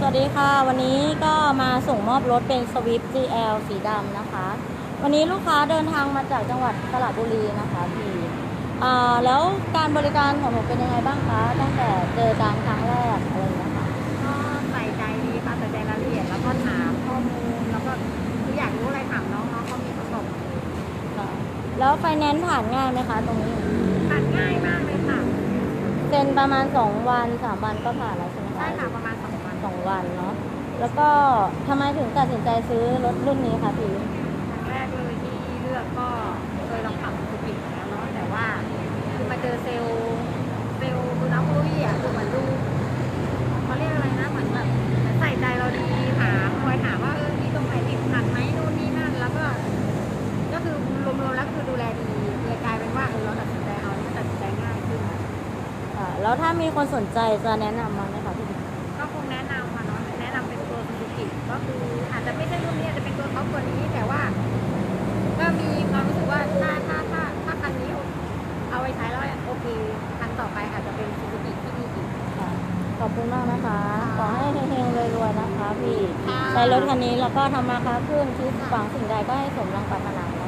สวัสดีค่ะ วันนี้ก็มาส่งมอบรถเป็น Swift GL สีดำนะคะ วันนี้ลูกค้าเดินทางมาจากจังหวัดสระบุรีนะคะพี่อ่าแล้วการบริการของหนูเป็นยังไงบ้างคะตั้งแต่เจอการครั้งแรกอะไรอย่างเงี้ยค่ะก็ใส่ใจดีค่ะใส่ใจรายละเอียดแล้วก็ถามข้อมูลแล้วก็คืออยากรู้อะไรถามน้องน้องเขามีประสบค่ะแล้วไฟแนนซ์ผ่านง่ายไหมคะ ตรงนี้ผ่านง่ายมากเลยค่ะเซ็นประมาณ2วัน3วันก็ผ่านแล้วใช่ไหมคะใช่ค่ะประมาณสองวัน สองวันเนาะแล้วก็ทำไมถึงตัดสินใจซื้อรถรุ่นนี้คะพี่ครั้งแรกเลยที่เลือกก็เคยลองขับสุกิมาแล้วเนาะแต่ว่าคือมาเจอเซลล์เซลล์คือน้องลุยอะคือเหมือนดูเขาเรียกอะไรนะเหมือนแบบใส่ใจเราดีถามคอยถามว่าเออมีตรงไหนติดขัดไหมนู่นนี่นั่นแล้วก็ ก็คือรวมๆแล้วคือดูแลดีเลยกลายเป็นว่าเออเราตัดสินใจเอาเนี่ยตัดสินใจง่ายขึ้นอ่าแล้วถ้ามีคนสนใจจะแนะนำมาไหม ต่อไปอาจจะเป็นซูซูกิที่ดีอีก ค่ะขอบคุณมากนะคะ ขอให้เฮงๆรวยๆนะคะพี่ ค่ะ ใช้รถคันนี้แล้วก็ทำมาค้าขึ้นคิดฝังสิ่งใดก็ให้สมดังปรารถนานะคะขอบคุณค่ะ